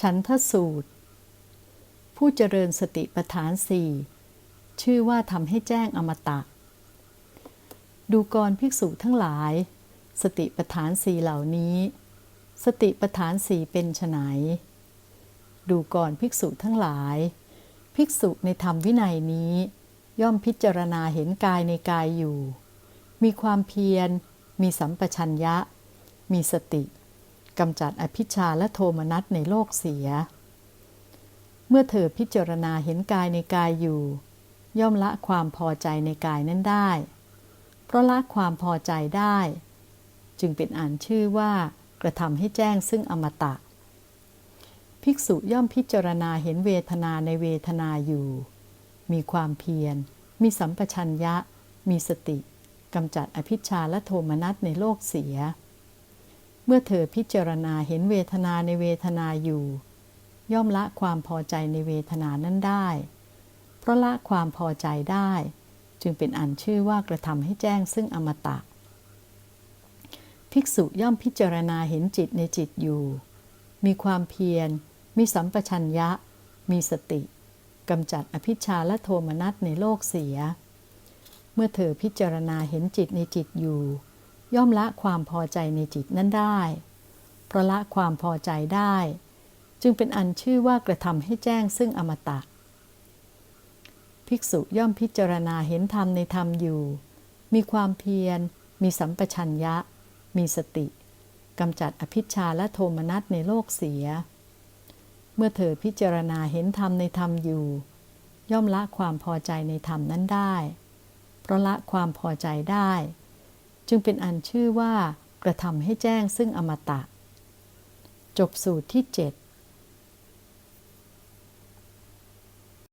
ฉันทสูตร ผู้เจริญสติปัฏฐานสี่ชื่อว่าทำให้แจ้งอมตะ ดูกรภิกษุทั้งหลาย สติปัฏฐานสี่เหล่านี้ สติปัฏฐานสี่เป็นไฉนดูก่อนภิกษุทั้งหลาย ภิกษุในธรรมวินัยนี้ ย่อมพิจารณาเห็นกายในกายอยู่ มีความเพียร มีสัมปชัญญะ มีสติ กำจัดอภิชาและโทมนัสในโลกเสีย เมื่อเธอพิจารณาเห็นกายในกายอยู่ ย่อมละความพอใจในกายนั้นได้ เพราะละความพอใจได้ จึงเป็นอ่านชื่อว่ากระทำให้แจ้งซึ่งอมตะ ภิกษุย่อมพิจารณาเห็นเวทนาในเวทนาอยู่ มีความเพียร มีสัมปชัญญะ มีสติกำจัดอภิชาและโทมนัสในโลกเสีย เมื่อเธอพิจารณาเห็นเวทนาในเวทนาอยู่ ย่อมละความพอใจในเวทนานั้นได้ เพราะละความพอใจได้ จึงเป็นอันชื่อว่ากระทำให้แจ้งซึ่งอมตะ ภิกษุย่อมพิจารณาเห็นจิตในจิตอยู่ มีความเพียร มีสัมปชัญญะ มีสติกำจัดอภิชาและโทมนัสในโลกเสีย เมื่อเธอพิจารณาเห็นจิตในจิตอยู่ ย่อมละความพอใจในจิตนั้นได้ เพราะละความพอใจได้ จึงเป็นอันชื่อว่ากระทำให้แจ้งซึ่งอมตะ ภิกษุย่อมพิจารณาเห็นธรรมในธรรมอยู่ มีความเพียร มีสัมปชัญญะ มีสติกำจัดอภิชาและโทมนัสในโลกเสีย เมื่อเธอพิจารณาเห็นธรรมในธรรมอยู่ ย่อมละความพอใจในธรรมนั้นได้ เพราะละความพอใจได้ จึงเป็นอันชื่อว่ากระทำให้แจ้งซึ่งอมตะ จบสูตรที่เจ็ด